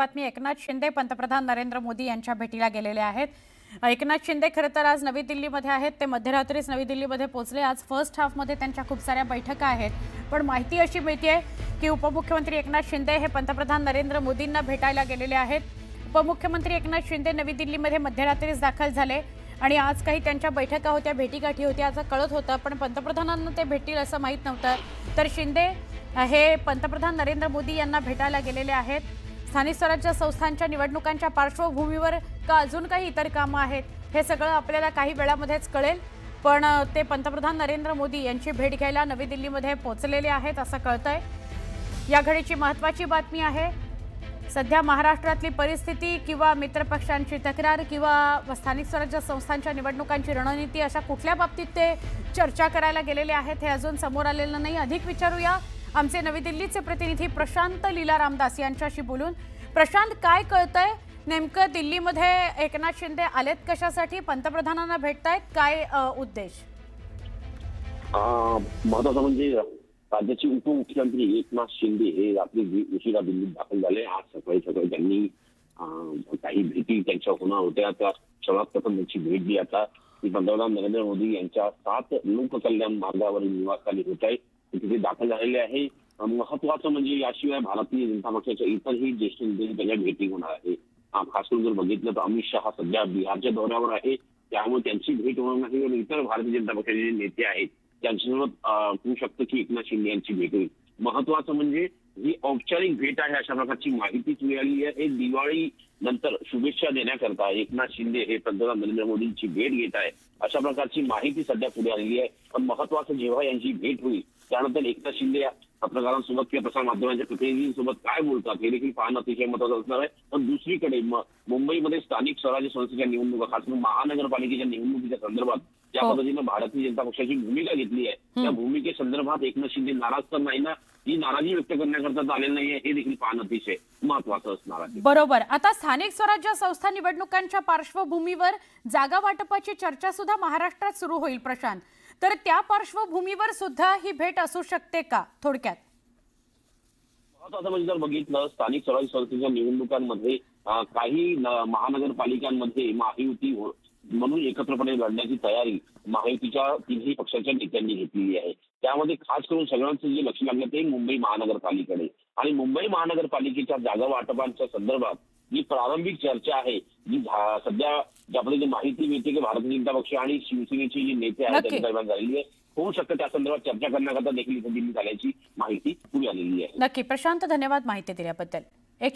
बातमी एकनाथ शिंदे पंतप्रधान नरेंद्र मोदी यांच्या भेटीला गेलेले आहेत. एकनाथ शिंदे खरं तर आज नवी दिल्लीमध्ये आहेत. ते मध्यरात्रीच नवी दिल्लीमध्ये पोहोचले. आज फर्स्ट हाफमध्ये त्यांच्या खूप साऱ्या बैठका आहेत. पण माहिती अशी मिळते की उपमुख्यमंत्री एकनाथ शिंदे हे पंतप्रधान नरेंद्र मोदींना भेटायला गेलेले आहेत. उपमुख्यमंत्री एकनाथ शिंदे नवी दिल्लीमध्ये मध्यरात्रीच दाखल झाले आणि आज काही त्यांच्या बैठका होत्या भेटीगाठी होत्या. असं कळत होतं पण पंतप्रधानांना ते भेटतील असं माहीत नव्हतं. तर शिंदे हे पंतप्रधान नरेंद्र मोदी यांना भेटायला गेलेले आहेत. स्थानिक स्वराज्य संस्थांच्या निवडणुकांच्या पार्श्वभूमीवर का अजून काही इतर कामं आहेत? हे सगळं आपल्याला काही वेळामध्येच कळेल. पण ते पंतप्रधान नरेंद्र मोदी यांची भेट घ्यायला नवी दिल्लीमध्ये पोहोचलेले आहेत असं कळतंय. या घडीची महत्त्वाची बातमी आहे सध्या महाराष्ट्रातली परिस्थिती किंवा मित्रपक्षांची तक्रार किंवा स्थानिक स्वराज्य संस्थांच्या निवडणुकांची रणनीती अशा कुठल्या बाबतीत ते चर्चा करायला गेलेले आहेत हे अजून समोर आलेलं नाही. अधिक विचारूया. आमचे नवी दिल्लीचे प्रतिनिधी प्रशांत लीला रामदास यांच्याशी बोलून प्रशांत काय कळतंय? नेमकं दिल्लीमध्ये एकनाथ शिंदे आलेत कशासाठी? पंतप्रधानांना भेटतायत काय उद्देश? आ, महत्वाचं म्हणजे राज्याचे उपमुख्यमंत्री एकनाथ शिंदे हे रात्री उशिरा दिल्लीत दाखल झाले. आज सकाळी सकाळी त्यांनी काही भेटी त्यांच्या होणार होत्या. त्या सर्वात प्रथम त्यांची भेट जी आता पंतप्रधान नरेंद्र मोदी यांच्या सात लोककल्याण मार्गावरील निवासस्थानी होत आहे. तिथे दाखल झालेले आहे. महत्वाचं म्हणजे याशिवाय भारतीय जनता पक्षाच्या इतरही ज्येष्ठ नेत्यांनी त्याच्या भेटी होणार आहे. खास करून जर बघितलं तर अमित शहा सध्या बिहारच्या दौऱ्यावर आहे. त्यामुळे त्यांची भेट होणार नाही आणि इतर भारतीय जनता पक्षाचे जे नेते आहेत त्यांच्यासोबत होऊ शकतं की एकनाथ शिंदे यांची भेट होईल. महत्वाचं म्हणजे ही औपचारिक भेट आहे अशा प्रकारची माहितीच मिळाली आहे. हे दिवाळी नंतर शुभेच्छा देण्याकरता एकनाथ शिंदे हे पंतप्रधान नरेंद्र मोदींची भेट घेत आहे अशा प्रकारची माहिती सध्या पुढे आलेली आहे. पण महत्वाचं जेव्हा यांची भेट होईल त्यानंतर एकनाथ शिंदे या पत्रकारांसोबत किंवा प्रसार माध्यमांच्या प्रतिनिधींसोबत काय बोलतात हे देखील पाहणं अतिशय महत्वाचं असणार आहे. पण दुसरीकडे मुंबईमध्ये स्थानिक स्वराज्य संस्थेच्या निवडणुका खास करून महानगरपालिकेच्या निवडणुकीच्या संदर्भात ज्या हो. पद्धतीनं भारतीय जनता पक्षाची भूमिका घेतली आहे त्या भूमिकेसंदर्भात एकनाथ शिंदे नाराज तर नाही ना ही नाराजी व्यक्त करण्याकरता आलेलं नाहीये हे देखील पाहणं अतिशय महत्वाचं असणार आहे. बरोबर. आता स्थानिक स्वराज्य संस्था निवडणुकांच्या पार्श्वभूमीवर जागा वाटपाची चर्चा सुद्धा महाराष्ट्रात सुरू होईल प्रशांत. तर त्या पार्श्वभूमीवर सुद्धा ही भेट असू शकते का थोडक्यात? महत्वाचं म्हणजे जर बघितलं स्थानिक स्वराज्य संस्थेच्या निवडणुकांमध्ये काही महानगरपालिकांमध्ये महायुती हो, म्हणून एकत्रपणे लढण्याची तयारी महायुतीच्या तिन्ही पक्षाच्या नेत्यांनी घेतलेली आहे. त्यामध्ये खास करून सगळ्यांचं जे लक्ष लागलं ते मुंबई महानगरपालिकेकडे आणि मुंबई महानगरपालिकेच्या जागा वाटपांच्या संदर्भात जी प्रारंभिक चर्चा आहे जी सध्या ज्या पद्धतीने माहिती मिळते की भारतीय जनता पक्ष आणि शिवसेनेची जी नेते आहेत. त्यांच्या दरम्यान झालेली आहे. होऊ शकतं त्या संदर्भात चर्चा करण्याकरता देखील इथे दिल्लीत आल्याची माहिती पुढे आलेली आहे. नक्की. प्रशांत धन्यवाद माहिती दिल्याबद्दल.